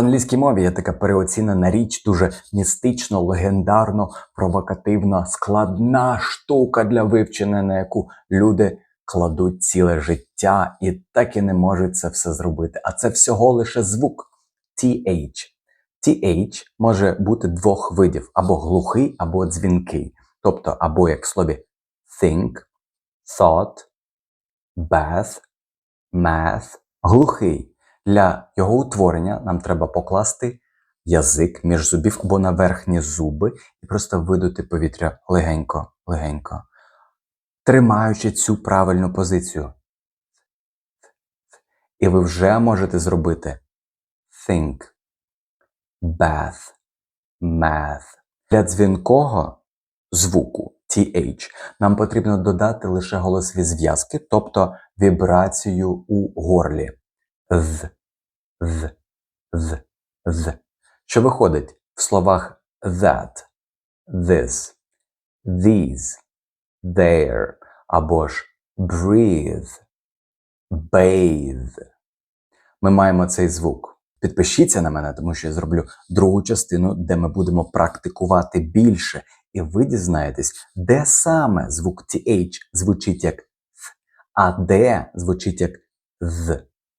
В англійській мові є така переоцінена річ, дуже містично, легендарно, провокативно, складна штука для вивчення, на яку люди кладуть ціле життя і так і не можуть це все зробити. А це всього лише звук TH. TH може бути двох видів: або глухий, або дзвінкий. Тобто, або як в слові think, thought, bath, math, глухий. Для його утворення нам треба покласти язик між зубів або на верхні зуби і просто видути повітря легенько, легенько, тримаючи цю правильну позицію. І ви вже можете зробити think, bath, math. Для дзвінкого звуку TH нам потрібно додати лише голосові зв'язки, тобто вібрацію у горлі. З, з, з, з. Що виходить в словах that, this, these, there або ж breathe, bathe. Ми маємо цей звук. Підпишіться на мене, тому що я зроблю другу частину, де ми будемо практикувати більше, і ви дізнаєтесь, де саме звук TH звучить як th, а де звучить як з.